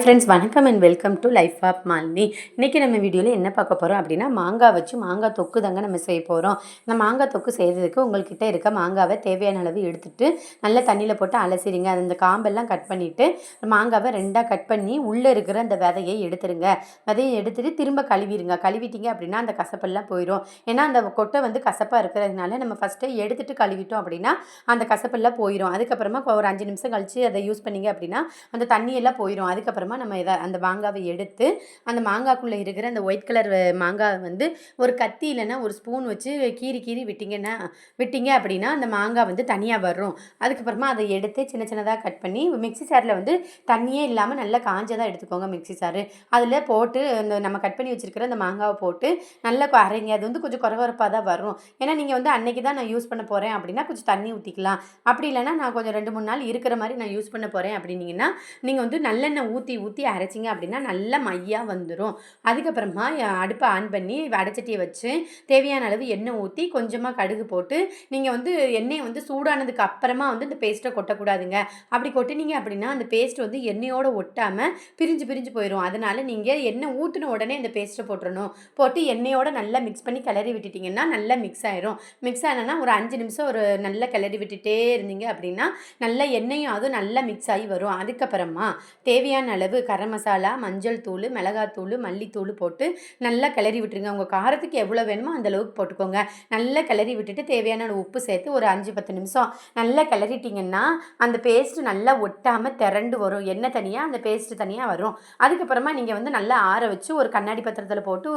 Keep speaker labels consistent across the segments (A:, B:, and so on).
A: Friends வணக்கம் and welcome to life of Malini இன்றைக்கி நம்ம வீடியோவில் என்ன பார்க்க போகிறோம் அப்படின்னா மாங்காய் வச்சு மாங்காய் தொக்கு தாங்க நம்ம செய்ய போகிறோம் இந்த மாங்காய் தொக்கு செய்கிறதுக்கு உங்கள்கிட்ட இருக்க மாங்காவை தேவையான அளவு எடுத்துகிட்டு நல்லா தண்ணியில் போட்டு அலசிடுங்க. அது காம்பெல்லாம் கட் பண்ணிவிட்டு மாங்காவை ரெண்டாக கட் பண்ணி உள்ளே இருக்கிற அந்த விதையை எடுத்துருங்க. விதையை எடுத்துகிட்டு திரும்ப கழுவிடுங்க. கழுவிட்டீங்க அப்படின்னா அந்த கசப்பெல்லாம் போயிடும் ஏன்னா அந்த கொட்டை வந்து கசப்பாக இருக்கிறதுனால நம்ம ஃபஸ்ட்டு எடுத்துகிட்டு கழுவிட்டோம் அப்படின்னா அந்த கசப்பெல்லாம் போயிடும் அதுக்கப்புறமா ஒரு அஞ்சு நிமிஷம் கழித்து அதை யூஸ் பண்ணிங்க அப்படின்னா அந்த தண்ணியெல்லாம் போயிடும் அதுக்கப்புறமா நம்ம இதை அந்த மாங்காவை எடுத்து அந்த மாங்காய்க்குள்ளே இருக்கிற அந்த ஒயிட் கலர் மாங்காவை வந்து ஒரு கத்தி இல்லைன்னா ஒரு ஸ்பூன் வச்சு கீறி கீறி விட்டிங்கன்னா விட்டிங்க அப்படின்னா அந்த மாங்காய் வந்து தனியாக வரும் அதுக்கப்புறமா அதை எடுத்து சின்ன சின்னதாக கட் பண்ணி மிக்ஸி சாரில் வந்து தண்ணியே இல்லாமல் நல்லா காஞ்சதாக எடுத்துக்கோங்க மிக்ஸி சாறு அதில் போட்டு அந்த நம்ம கட் பண்ணி வச்சுருக்கிற அந்த மாங்காவை போட்டு நல்லா அரைங்க. அது வந்து கொஞ்சம் குறவரப்பாக தான் வரும். ஏன்னா நீங்கள் வந்து அன்னைக்கு தான் நான் யூஸ் பண்ண போகிறேன் அப்படின்னா கொஞ்சம் தண்ணி ஊற்றிக்கலாம் அப்படி இல்லைன்னா நான் கொஞ்சம் ரெண்டு மூணு நாள் இருக்கிற மாதிரி நான் யூஸ் பண்ண போகிறேன் அப்படின்னீங்கன்னா நீங்கள் வந்து நல்லெண்ணெய் ஊற்றி ஊற்றி ஊற்றி அரைச்சிங்க அப்படின்னா நல்ல மையாக வந்துடும் அதுக்கப்புறமா அடுப்பை ஆன் பண்ணி வடைச்சட்டியை வச்சு தேவையான அளவு எண்ணெய் ஊற்றி கொஞ்சமாக கடுகு போட்டு நீங்கள் வந்து எண்ணெயை வந்து சூடானதுக்கு அப்புறமா வந்து இந்த பேஸ்ட்டை கொட்டக்கூடாதுங்க. அப்படி கொட்டினீங்க அப்படின்னா அந்த பேஸ்ட் வந்து எண்ணெயோடு ஒட்டாமல் பிரிஞ்சு பிரிஞ்சு போயிடும் அதனால நீங்கள் எண்ணெய் ஊற்றின உடனே இந்த பேஸ்ட்டை போட்டுடணும் போட்டு எண்ணெயோட நல்லா மிக்ஸ் பண்ணி கிளறி விட்டுட்டிங்கன்னா நல்லா மிக்ஸ் ஆயிரும். மிக்ஸ் ஆனனா ஒரு அஞ்சு நிமிஷம் ஒரு நல்லா கிளறி விட்டுட்டே இருந்தீங்க அப்படின்னா நல்லா எண்ணெயும் அதுவும் நல்லா மிக்ஸ் ஆகி வரும். அதுக்கப்புறமா தேவையான அளவு கரம் மசாலா மஞ்சள் தூள் மிளகாத்தூள் மல்லித்தூள் போட்டு நல்லா கிளறி விட்டுருங்க. உங்கள் காரத்துக்கு எவ்வளோ வேணுமோ அந்த அளவுக்கு போட்டுக்கோங்க. நல்லா கிளறி விட்டுட்டு தேவையான உப்பு சேர்த்து ஒரு அஞ்சு பத்து நிமிஷம் நல்லா கிளறிட்டிங்கன்னா அந்த பேஸ்ட்டு நல்லா ஒட்டாமல் திரண்டு வரும். எண்ணெய் தனியாக அந்த பேஸ்ட்டு தனியாக வரும். அதுக்கப்புறமா நீங்கள் வந்து நல்லா ஆற வச்சு ஒரு கண்ணாடி பத்திரத்தில் போட்டு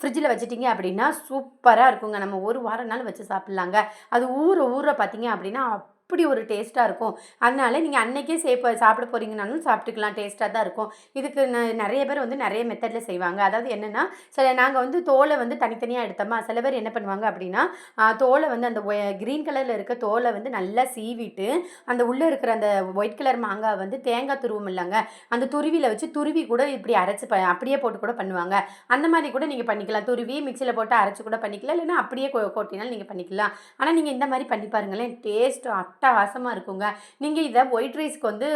A: ஃப்ரிட்ஜில் வச்சுட்டிங்க அப்படின்னா சூப்பராக இருக்குங்க. நம்ம ஒரு வாரம் நாள் வச்சு சாப்பிட்லாங்க. அது ஊற ஊற பார்த்தீங்க அப்படின்னா அப்படி ஒரு டேஸ்ட்டாக இருக்கும். அதனால் நீங்கள் அன்றைக்கே சேப்ப சாப்பிட போகிறீங்கனாலும் சாப்பிட்டுக்கலாம் டேஸ்ட்டாக தான் இருக்கும். இதுக்கு நிறைய பேர் வந்து நிறைய மெத்தடில் செய்வாங்க. அதாவது என்னென்னா சில நாங்கள் வந்து தோலை வந்து தனித்தனியாக எடுத்தோமா சில பேர் என்ன பண்ணுவாங்க அப்படின்னா தோலை வந்து அந்த க்ரீன் கலரில் இருக்க தோலை வந்து நல்லா சீவிட்டு அந்த உள்ளே இருக்கிற அந்த ஒயிட் கலர் மாங்காய் வந்து தேங்காய் துருவம் இல்லைங்க அந்த துருவியில் வச்சு துருவி கூட இப்படி அரைச்சி ப அப்படியே போட்டு கூட பண்ணுவாங்க. அந்த மாதிரி கூட நீங்கள் பண்ணிக்கலாம். துருவி மிக்சியில் போட்டு அரைச்சி கூட பண்ணிக்கலாம். இல்லைன்னா அப்படியே கொ கொட்டினாலும் நீங்கள் பண்ணிக்கலாம். ஆனால் நீங்கள் இந்த மாதிரி பண்ணி பாருங்களேன் டேஸ்ட் அட்டகாசமாக இருக்குங்க. நீங்கள் இதை ஒயிட் ரைஸ்க்கு வந்து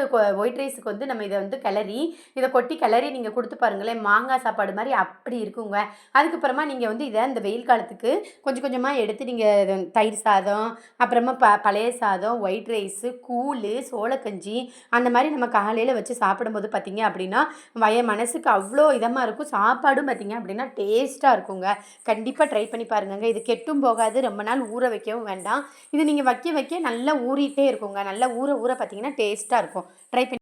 A: ஒயிட் ரைஸுக்கு வந்து நம்ம இதை வந்து கிளறி இதை கொட்டி கிளறி நீங்கள் கொடுத்து பாருங்களேன் மாங்காய் சாப்பாடு மாதிரி அப்படி இருக்குங்க. அதுக்கப்புறமா நீங்கள் வந்து இதை இந்த வெயில் காலத்துக்கு கொஞ்சம் கொஞ்சமாக எடுத்து நீங்கள் தயிர் சாதம் அப்புறமா ப பழைய சாதம் ஒயிட் ரைஸு கூழ் சோளக்கஞ்சி அந்த மாதிரி நம்ம காலையில் வச்சு சாப்பிடும்போது பார்த்தீங்க அப்படின்னா வய மனசுக்கு அவ்வளோ இதமாக இருக்கும். சாப்பாடும் பார்த்தீங்க அப்படின்னா டேஸ்ட்டாக இருக்குங்க. கண்டிப்பாக ட்ரை பண்ணி பாருங்கங்க. இது கெட்டும் போகாது. ரொம்ப நாள் ஊற வைக்கவும் வேண்டாம். இது நீங்கள் வைக்க வைக்க நல்லா ஊறிட்டே இருக்குங்க. நல்லா ஊற ஊற பார்த்தீங்கன்னா டேஸ்ட்டாக இருக்கும். ட்ரை பண்ணி